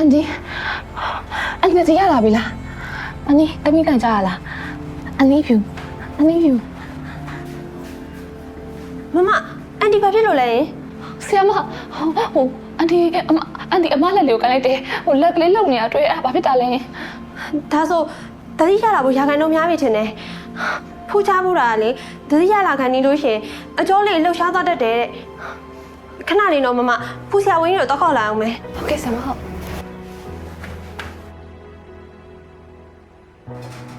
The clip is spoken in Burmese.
အန်ဒီအန်ဒီတရလာပြီလားအန်ဒီတမီးကန်ကြရလားအန်ဒီဖြူအန်ဒီဖြူမမအန်တီဘာဖြစ်လို့လဲဆီယမဟိုအန်ဒီအမအန်ဒီအမလက်လေးကိုကန်လိုက်တယ်ဟိုလက်ကလေးလုံနေတာတွေ့အဲ့ဘာဖြစ်တာလဲဒါဆိုတတိရလာဖို့ရာခိုင်နှုန်းများပြီထင်တယ်ဖူးချမှုတာကလေတတိရလာခံနေလို့ရှရင်အကျော်လေးလှုပ်ရှားသွားတတ်တယ်တဲ့ခဏလေးတော့မမဖူးဆရာဝန်ကြီးတို့တော့ခေါက်လာအောင်မယ်ဟုတ်ကဲ့ဆီယမဟုတ် Thank you.